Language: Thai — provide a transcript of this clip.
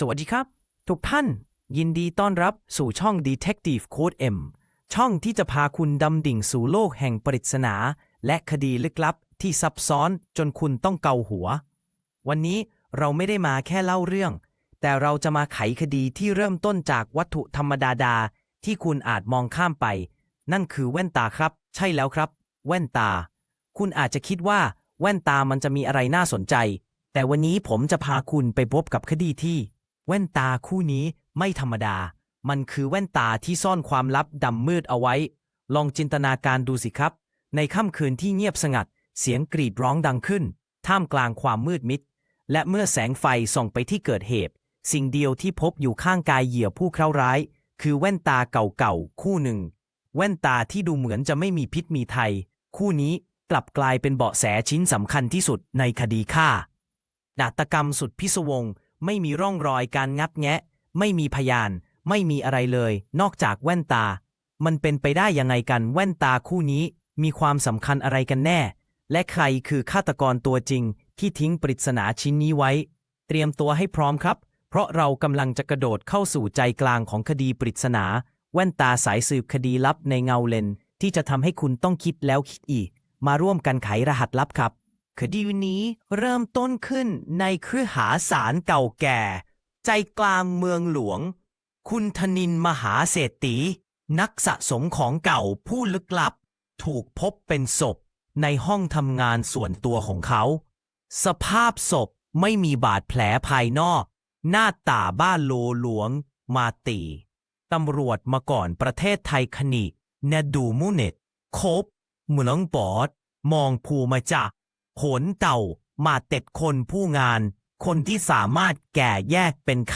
สวัสดีครับ ทุกท่าน ยินดีต้อนรับสู่ช่อง Detective Code M ช่องที่จะพาคุณดำดิ่งสู่โลกแห่งปริศนา และคดีลึกลับที่ซับซ้อนจนคุณต้องเกาหัว วันนี้เราไม่ได้มาแค่เล่าเรื่อง แต่เราจะมาไขคดีที่เริ่มต้นจากวัตถุธรรมดาดา ที่คุณอาจมองข้ามไป นั่นคือแว่นตาครับ ใช่แล้วครับ แว่นตา คุณอาจจะคิดว่า แว่นตามันจะมีอะไรน่าสนใจ แต่วันนี้ผมจะพาคุณไปพบกับคดีที่ แว่นตาคู่นี้ไม่ธรรมดา มันคือแว่นตาที่ซ่อนความลับดำมืดเอาไว้ ลองจินตนาการดูสิครับ ในค่ำคืนที่เงียบสงัด เสียงกรีดร้องดังขึ้น ท่ามกลางความมืดมิด และเมื่อแสงไฟส่องไปที่เกิดเหตุ สิ่งเดียวที่พบอยู่ข้างกายเหยื่อผู้เคราะห์ร้าย คือแว่นตาเก่าๆคู่หนึ่ง แว่นตาที่ดูเหมือนจะไม่มีพิษมีไทย คู่นี้กลับกลายเป็นเบาะแสชิ้นสำคัญที่สุดในคดีฆ่านาฏกรรมสุดพิศวง ไม่มีร่องรอยการงับแงะ ไม่มีพยาน ไม่มีอะไรเลย นอกจากแว่นตา มันเป็นไปได้ยังไงกันแว่นตาคู่นี้ มีความสำคัญอะไรกันแน่ และใครคือฆาตกรตัวจริง ที่ทิ้งปริศนาชิ้นนี้ไว้ เตรียมตัวให้พร้อมครับ เพราะเรากำลังจะกระโดดเข้าสู่ใจกลางของคดีปริศนา แว่นตาสายสืบคดีลับในเงาเลนที่จะทำให้คุณต้องคิดแล้วคิดอีก มาร่วมกันไขรหัสลับครับ คดีนี้เริ่มต้นขึ้นในครือหาสารเก่าแก่ ใจกลางเมืองหลวง คุณธนินมหาเศรษฐีนักสะสมของเก่าผู้ลึกลับ ถูกพบเป็นศพในห้องทำงานส่วนตัวของเขา สภาพศพไม่มีบาดแผลภายนอก หน้าตาบ้านโลหลวง มาตีตำรวจมาก่อนประเทศไทยคณิเนดูมุเนตคบเหมืองปอด มองภูมาจาก โหนเต่ามาเต็ดคนผู้งาน คนที่สามารถแก่แยกเป็น